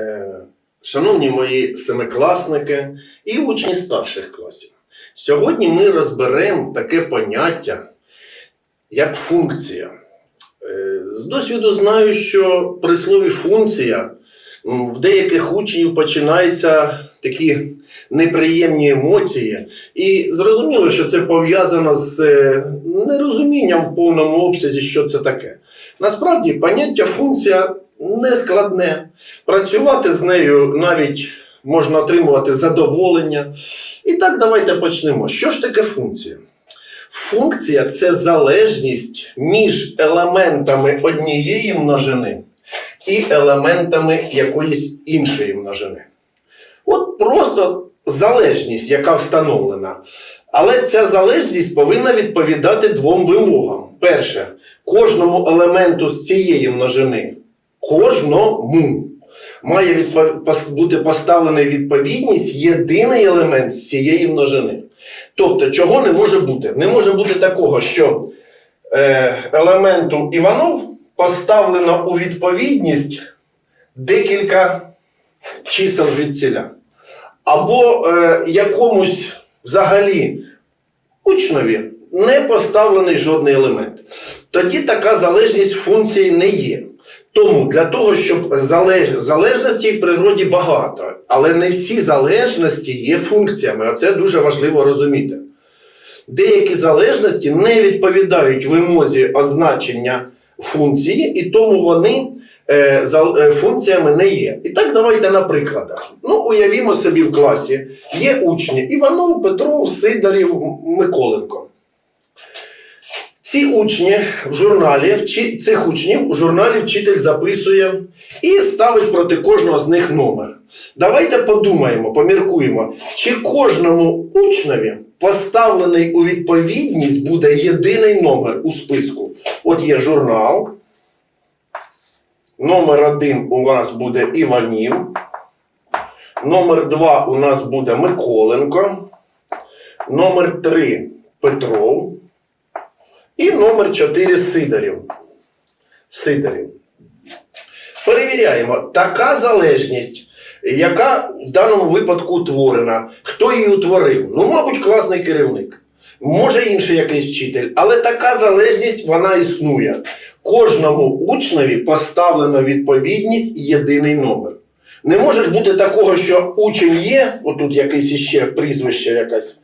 Е, Шановні мої семикласники і учні старших класів, сьогодні ми розберемо таке поняття, як функція. Е, З досвіду знаю, що при слові функція в деяких учнів починаються такі неприємні емоції, і зрозуміло, що це пов'язано з е, нерозумінням в повному обсязі, що це таке. Насправді, поняття функція не складне. Працювати з нею навіть можна отримувати задоволення. І так, давайте почнемо. Що ж таке функція? Функція це залежність між елементами однієї множини і елементами якоїсь іншої множини. От просто залежність, яка встановлена. Але ця залежність повинна відповідати двом вимогам. Перше, кожному елементу з цієї множини, кожному має бути поставлений відповідність єдиний елемент з цієї множини. Тобто, чого не може бути? Не може бути такого, що е, елементу Іванов поставлено у відповідність декілька чисел звідціля. Або е, якомусь взагалі учневі не поставлений жодний елемент. Тоді така залежність функції не є. Тому для того, щоб залеж... залежностей в природі багато, але не всі залежності є функціями. Оце дуже важливо розуміти. Деякі залежності не відповідають вимозі означення функції, і тому вони е, е, функціями не є. І так давайте на прикладах. Ну, уявімо собі в класі є учні Іванов, Петров, Сидорів, Миколенко. Ці учні в журналі, цих учнів у журналі вчитель записує і ставить проти кожного з них номер. Давайте подумаємо, поміркуємо, чи кожному учневі поставлений у відповідність буде єдиний номер у списку. От є журнал. Номер один у нас буде Іванів. Номер два у нас буде Миколенко. Номер три Петров. І номер 4 Сидорів. Сидорів. Перевіряємо, така залежність, яка в даному випадку утворена. Хто її утворив? Ну, мабуть, класний керівник. Може інший якийсь вчитель, але така залежність вона існує. Кожному учневі поставлено відповідність і єдиний номер. Не може бути такого, що учень є, отут якийсь іще прізвище якесь,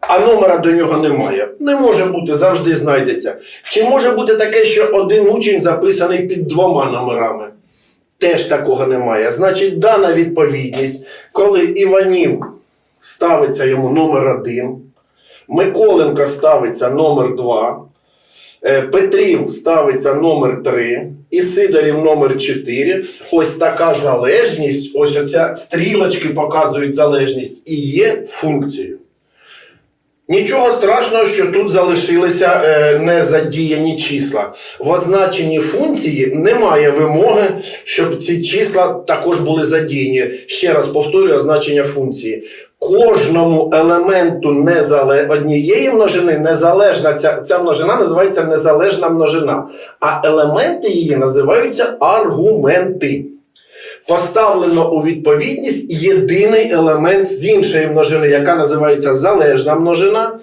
а номера до нього немає. Не може бути, завжди знайдеться. Чи може бути таке, що один учень записаний під двома номерами? Теж такого немає. Значить, дана відповідність, коли Іванів ставиться йому номер один, Миколенко ставиться номер два, е, Петрів ставиться номер 3 і Сидорів номер 4. Ось така залежність, ось оця стрілочки показують залежність і є функцією. Нічого страшного, що тут залишилися е, незадіяні числа. В означенні функції немає вимоги, щоб ці числа також були задіяні. Ще раз повторюю означення функції. Кожному елементу незале... однієї множини незалежна ця, ця множина називається незалежна множина, а елементи її називаються аргументи поставлено у відповідність єдиний елемент з іншої множини, яка називається залежна множина,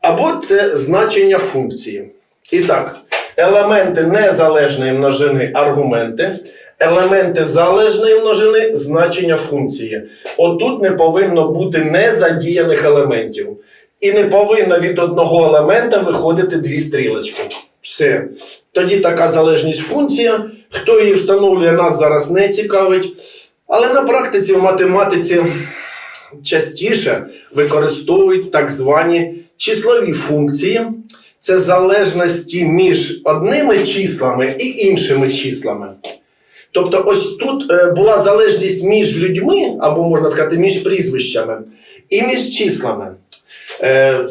або це значення функції. І так, елементи незалежної множини аргументи, елементи залежної множини значення функції. Отут не повинно бути незадіяних елементів. І не повинно від одного елемента виходити дві стрілочки. Все. Тоді така залежність функція. Хто її встановлює, нас зараз не цікавить. Але на практиці в математиці частіше використовують так звані числові функції. Це залежності між одними числами і іншими числами. Тобто, ось тут е, була залежність між людьми, або можна сказати, між прізвищами, і між числами. Е,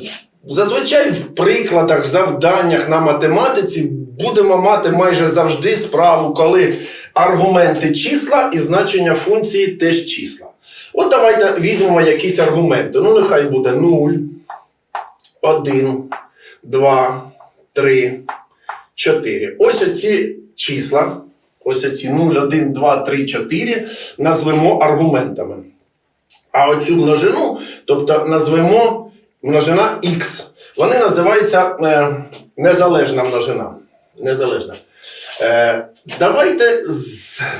Зазвичай в прикладах, завданнях на математиці будемо мати майже завжди справу, коли аргументи числа і значення функції теж числа. От давайте візьмемо якісь аргументи. Ну, нехай буде 0, 1, 2, 3, 4. Ось оці числа ось оці 0, 1, 2, 3, 4 назвемо аргументами. А оцю множину, тобто назвемо множина х. Вони називаються е, незалежна множина. Незалежна. Е, давайте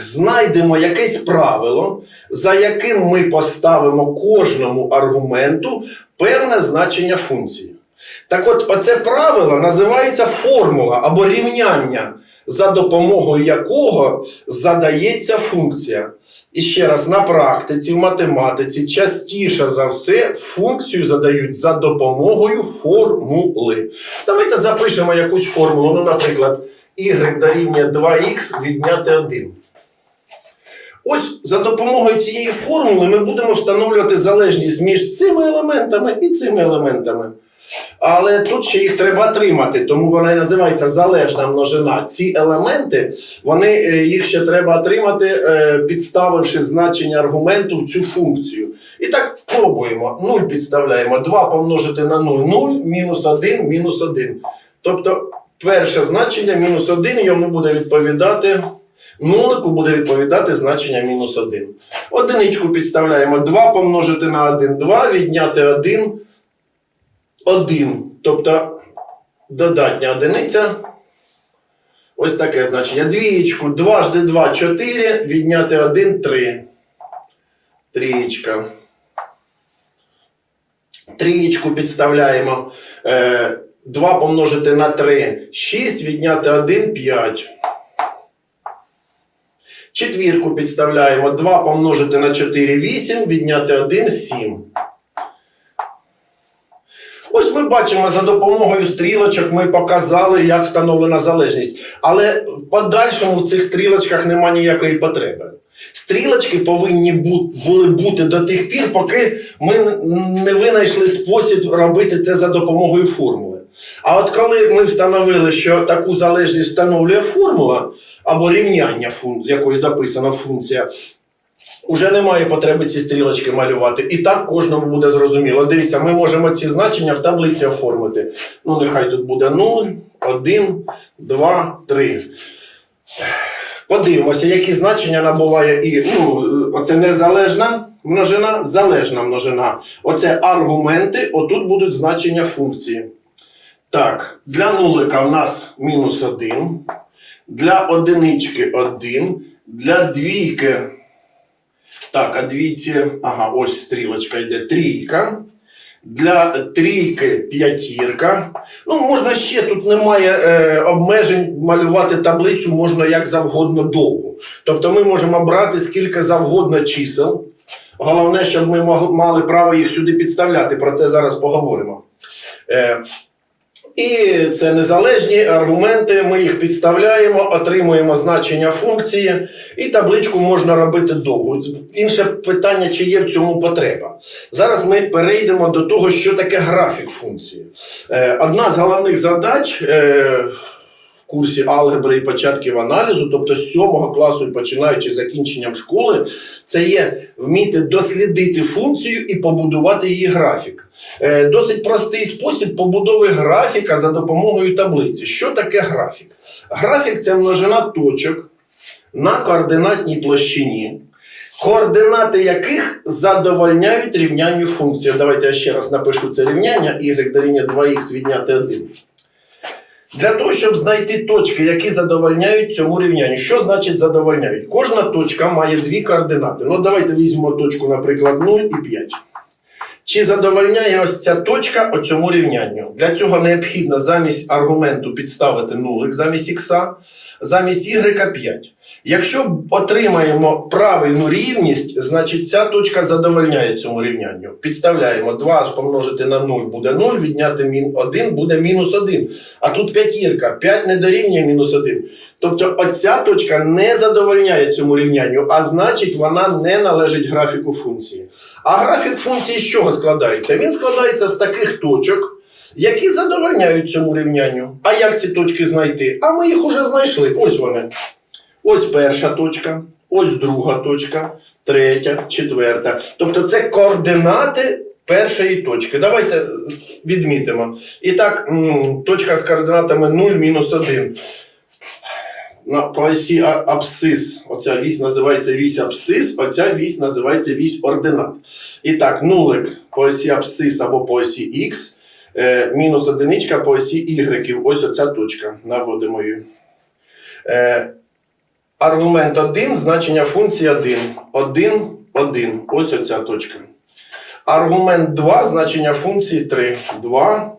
знайдемо якесь правило, за яким ми поставимо кожному аргументу певне значення функції. Так от, оце правило називається формула або рівняння, за допомогою якого задається функція. І ще раз, на практиці, в математиці частіше за все функцію задають за допомогою формули. Давайте запишемо якусь формулу. Ну, наприклад, y дорівнює 2х відняти 1. Ось за допомогою цієї формули ми будемо встановлювати залежність між цими елементами і цими елементами. Але тут ще їх треба тримати, тому вона і називається залежна множина. Ці елементи, вони, е, їх ще треба отримати, е, підставивши значення аргументу в цю функцію. І так пробуємо. 0 підставляємо. 2 помножити на 0, 0, мінус 1, мінус 1. Тобто перше значення мінус 1 йому буде відповідати. Нулику буде відповідати значення мінус 1. Одиничку підставляємо 2 помножити на 1, 2, відняти 1, 1. Тобто додатня одиниця. Ось таке значення. Двієчку 2 жди 2, 4, відняти 1, 3. Трієчка. Трієчку підставляємо. Е, 2 помножити на 3, 6, відняти 1, 5. Четвірку підставляємо. 2 помножити на 4, 8, відняти 1, 7. Ось ми бачимо, за допомогою стрілочок ми показали, як встановлена залежність. Але в подальшому в цих стрілочках нема ніякої потреби. Стрілочки повинні були бути до тих пір, поки ми не винайшли спосіб робити це за допомогою формули. А от коли ми встановили, що таку залежність встановлює формула або рівняння, з якої записана функція, Уже немає потреби ці стрілочки малювати. І так кожному буде зрозуміло. Дивіться, ми можемо ці значення в таблиці оформити. Ну, нехай тут буде 0, 1, 2, 3. Подивимося, які значення набуває і ну, оце незалежна множина, залежна множина. Оце аргументи, отут будуть значення функції. Так, для нулика в нас мінус 1, для одинички 1, для двійки. Так, а двійці, ага, ось стрілочка йде трійка. Для трійки п'ятірка. Ну, можна ще, тут немає е, обмежень малювати таблицю можна як завгодно довго. Тобто ми можемо брати скільки завгодно чисел. Головне, щоб ми мали право їх сюди підставляти. Про це зараз поговоримо. Е, і це незалежні аргументи. Ми їх підставляємо, отримуємо значення функції, і табличку можна робити довго. Інше питання, чи є в цьому потреба. Зараз ми перейдемо до того, що таке графік функції. Е, Одна з головних задач. Курсі алгебри і початків аналізу, тобто з 7 класу і починаючи закінченням школи, це є вміти дослідити функцію і побудувати її графік. Е, Досить простий спосіб побудови графіка за допомогою таблиці. Що таке графік? Графік це множина точок на координатній площині, координати яких задовольняють рівнянню функції. Давайте я ще раз напишу це рівняння y дорівнює 2х відняти 1. Для того, щоб знайти точки, які задовольняють цьому рівнянню. Що значить задовольняють? Кожна точка має дві координати. Ну, давайте візьмемо точку, наприклад, 0 і 5. Чи задовольняє ось ця точка оцьому рівнянню? Для цього необхідно замість аргументу підставити нулик замість х, замість y 5. Якщо отримаємо правильну рівність, значить ця точка задовольняє цьому рівнянню. Підставляємо 2 помножити на 0 буде 0, відняти мін 1 буде мінус 1. А тут п'ятірка, 5 не дорівнює мінус 1. Тобто оця точка не задовольняє цьому рівнянню, а значить вона не належить графіку функції. А графік функції з чого складається? Він складається з таких точок, які задовольняють цьому рівнянню. А як ці точки знайти? А ми їх уже знайшли. Ось вони. Ось перша точка, ось друга точка, третя, четверта. Тобто це координати першої точки. Давайте відмітимо. І так, точка з координатами 0, мінус 1. на, по осі а- абсцис. Оця вісь називається вісь абсцис, оця вісь називається вісь ординат. І так, нулик по осі абсцис або по осі х, е, мінус одиничка по осі y. Ось оця точка. Наводимо її. Аргумент 1, значення функції 1. 1, 1. Ось оця точка. Аргумент 2, значення функції 3. 2,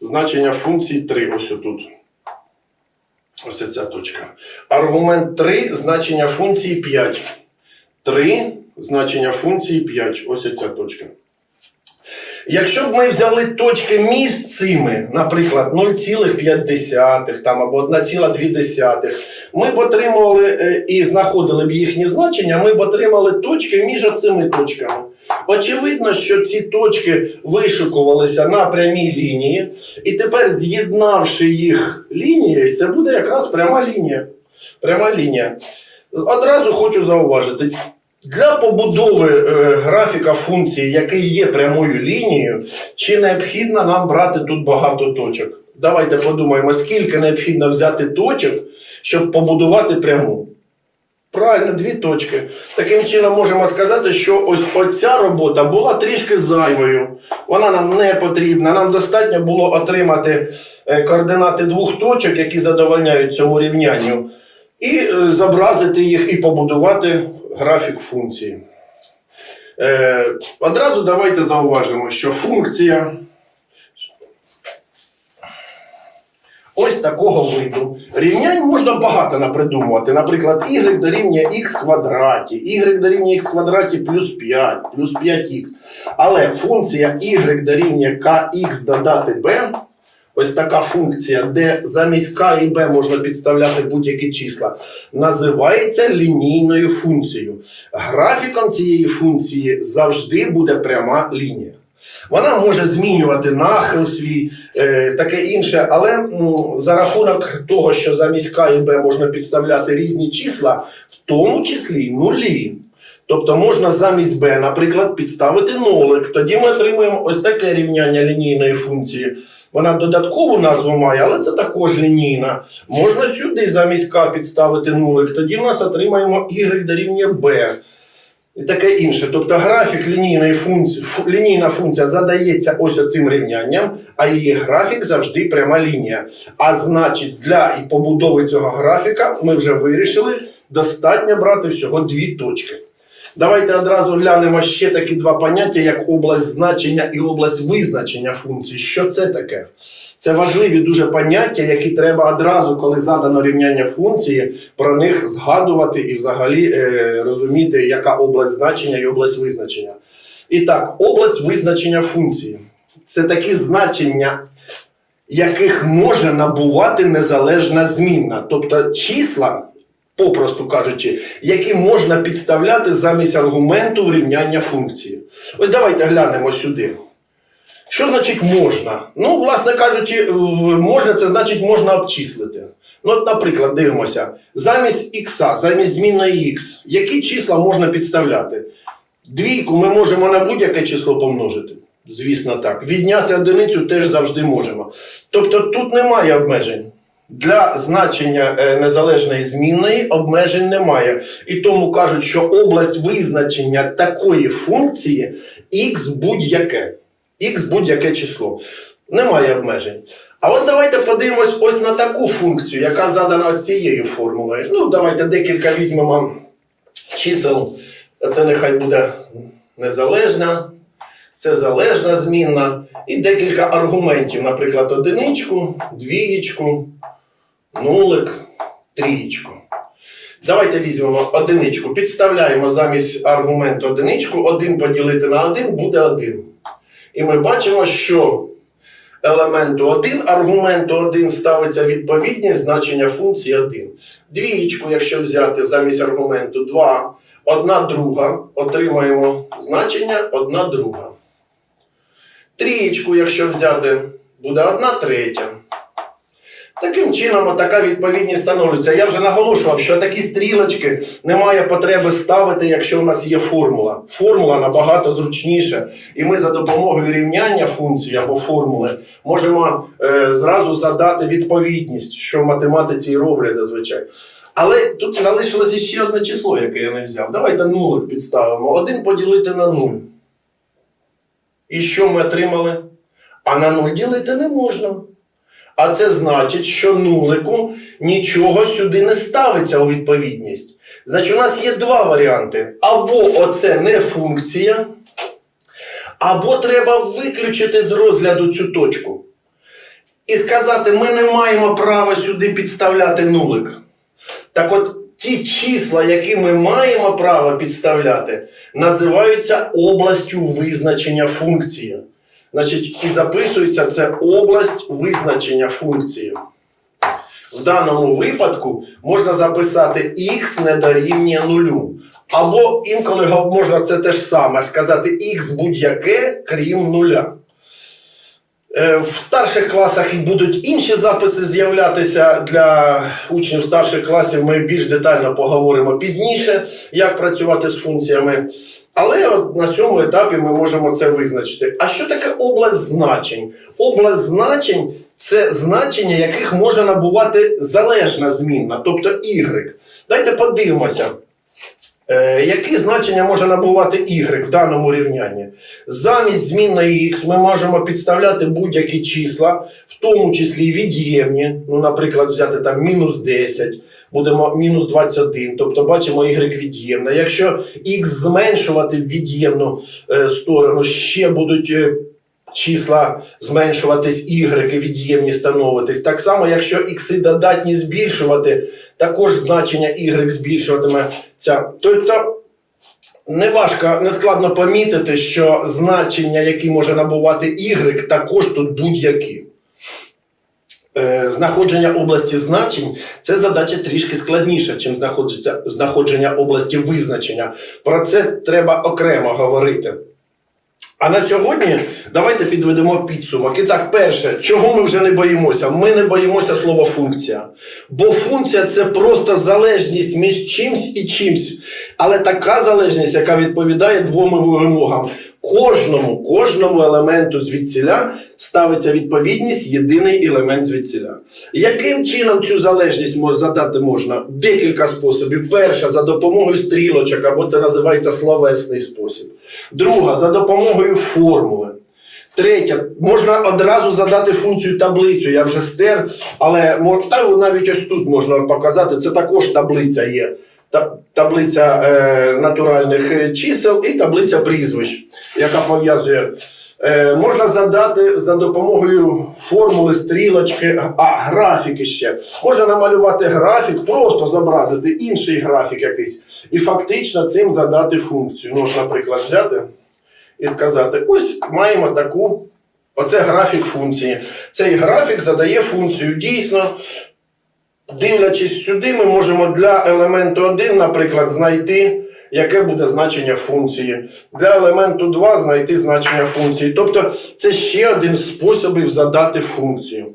значення функції 3. Ось отут. Ось ця точка. Аргумент 3, значення функції 5. 3, значення функції 5. Ось ця точка. Якщо б ми взяли точки між цими, наприклад, 0,5 там, або 1,2, ми б отримали е, і знаходили б їхні значення, ми б отримали точки між цими точками. Очевидно, що ці точки вишикувалися на прямій лінії, і тепер, з'єднавши їх лінією, це буде якраз пряма лінія. Пряма лінія. Одразу хочу зауважити, для побудови е, графіка функції, який є прямою лінією, чи необхідно нам брати тут багато точок? Давайте подумаємо, скільки необхідно взяти точок, щоб побудувати пряму. Правильно, дві точки. Таким чином можемо сказати, що ось оця робота була трішки зайвою. Вона нам не потрібна. Нам достатньо було отримати е, координати двох точок, які задовольняють цьому рівнянню, і е, зобразити їх і побудувати графік функції. Е, одразу давайте зауважимо, що функція ось такого виду. Рівнянь можна багато напридумувати. Наприклад, y дорівнює x квадраті, y дорівнює x квадраті плюс 5, плюс 5х. Але функція y дорівнює kx додати b, ось така функція, де замість k і b можна підставляти будь-які числа, називається лінійною функцією. Графіком цієї функції завжди буде пряма лінія. Вона може змінювати нахил свій, е, таке інше, але м, за рахунок того, що замість К і Б можна підставляти різні числа, в тому числі нулі. Тобто можна замість b, наприклад, підставити нолик. Тоді ми отримуємо ось таке рівняння лінійної функції. Вона додаткову назву має, але це також лінійна. Можна сюди замість k підставити нулик. Тоді в нас отримаємо y дорівнює b. І таке інше. Тобто графік лінійної функції, фу- лінійна функція задається ось оцим рівнянням, а її графік завжди пряма лінія. А значить, для побудови цього графіка ми вже вирішили, достатньо брати всього дві точки. Давайте одразу глянемо ще такі два поняття, як область значення і область визначення функції. Що це таке? Це важливі дуже поняття, які треба одразу, коли задано рівняння функції, про них згадувати і взагалі е, розуміти, яка область значення і область визначення. І так, область визначення функції це такі значення, яких може набувати незалежна змінна. Тобто числа, попросту кажучи, які можна підставляти замість аргументу в рівняння функції. Ось давайте глянемо сюди. Що значить можна? Ну, власне кажучи, можна це значить можна обчислити. Ну, от, наприклад, дивимося, замість х, замість змінної х, які числа можна підставляти? Двійку ми можемо на будь-яке число помножити. Звісно, так. Відняти одиницю теж завжди можемо. Тобто тут немає обмежень. Для значення е, незалежної змінної обмежень немає. І тому кажуть, що область визначення такої функції х будь-яке. Х будь-яке число. Немає обмежень. А от давайте подивимось ось на таку функцію, яка задана ось цією формулою. Ну, давайте декілька візьмемо чисел. Це нехай буде незалежна, це залежна змінна. І декілька аргументів, наприклад, одиничку, двієчку, нулик, трієчку. Давайте візьмемо одиничку, підставляємо замість аргументу одиничку, 1 поділити на 1 буде 1. І ми бачимо, що елементу 1, аргументу 1 ставиться відповідність значення функції 1. Двієчку, якщо взяти замість аргументу 2, одна друга, отримаємо значення 1 друга. Трієчку, якщо взяти, буде 1 третя. Таким чином, така відповідність становиться. Я вже наголошував, що такі стрілочки немає потреби ставити, якщо у нас є формула. Формула набагато зручніша, і ми за допомогою рівняння функції або формули можемо е, зразу задати відповідність, що в математиці і роблять зазвичай. Але тут залишилось ще одне число, яке я не взяв. Давайте нулик підставимо. Один поділити на нуль. І що ми отримали? А на нуль ділити не можна. А це значить, що нулику нічого сюди не ставиться у відповідність. Значить, у нас є два варіанти. Або оце не функція, або треба виключити з розгляду цю точку. І сказати, ми не маємо права сюди підставляти нулик. Так от, ті числа, які ми маємо право підставляти, називаються областю визначення функції. Значить, і записується це область визначення функції. В даному випадку можна записати х не дорівнює нулю. Або інколи можна це те ж саме сказати х будь-яке, крім нуля. Е, В старших класах будуть інші записи з'являтися для учнів старших класів. Ми більш детально поговоримо пізніше, як працювати з функціями. Але от на цьому етапі ми можемо це визначити. А що таке область значень? Область значень це значення, яких може набувати залежна змінна, тобто y. Дайте подивимося. Е, які значення може набувати y в даному рівнянні? Замість змінної x ми можемо підставляти будь-які числа, в тому числі від'ємні. Ну, наприклад, взяти там мінус 10, будемо мінус 21, тобто бачимо y від'ємне. Якщо x зменшувати в від'ємну е, сторону, ще будуть. Числа зменшуватись, y від'ємні становитись. Так само, якщо x додатні збільшувати, також значення y збільшуватиметься. Тобто не важко, не складно помітити, що значення, які може набувати y, також тут будь-які. Е, Знаходження області значень це задача трішки складніша, знаходження, знаходження області визначення. Про це треба окремо говорити. А на сьогодні давайте підведемо підсумок. І так, перше, чого ми вже не боїмося? Ми не боїмося слова функція. Бо функція це просто залежність між чимсь і чимсь. Але така залежність, яка відповідає двом вимогам. Кожному, кожному елементу звідсіля ставиться відповідність єдиний елемент звідсіля. Яким чином цю залежність задати можна? Декілька способів. Перша за допомогою стрілочок, або це називається словесний спосіб. Друга за допомогою формули. Третя, можна одразу задати функцію таблицю. Я вже стер, але та навіть ось тут можна показати. Це також таблиця є. Таблиця е, натуральних е, чисел і таблиця прізвищ, яка пов'язує. Е, можна задати за допомогою формули стрілочки, а графіки ще. Можна намалювати графік, просто зобразити інший графік якийсь, і фактично цим задати функцію. Ну, от, наприклад, взяти і сказати: ось маємо таку. Оце графік функції. Цей графік задає функцію. Дійсно, дивлячись сюди, ми можемо для елементу 1, наприклад, знайти, яке буде значення функції. Для елементу 2 знайти значення функції. Тобто, це ще один спосіб задати функцію.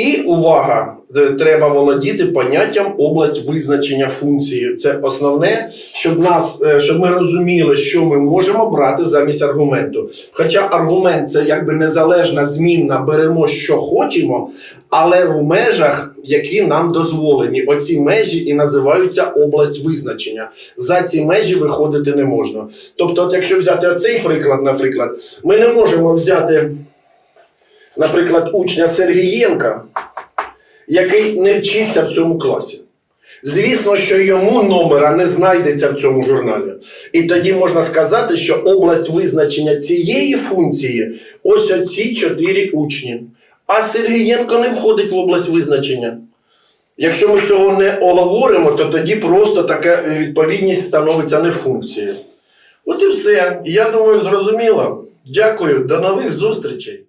І увага, треба володіти поняттям область визначення функції. Це основне, щоб нас, е, щоб ми розуміли, що ми можемо брати замість аргументу. Хоча аргумент це якби незалежна змінна, беремо, що хочемо, але в межах, які нам дозволені. Оці межі і називаються область визначення. За ці межі виходити не можна. Тобто, от якщо взяти оцей приклад, наприклад, ми не можемо взяти наприклад, учня Сергієнка, який не вчиться в цьому класі. Звісно, що йому номера не знайдеться в цьому журналі. І тоді можна сказати, що область визначення цієї функції ось оці чотири учні. А Сергієнко не входить в область визначення. Якщо ми цього не оговоримо, то тоді просто така відповідність становиться не функцією. От і все. Я думаю, зрозуміло. Дякую, до нових зустрічей.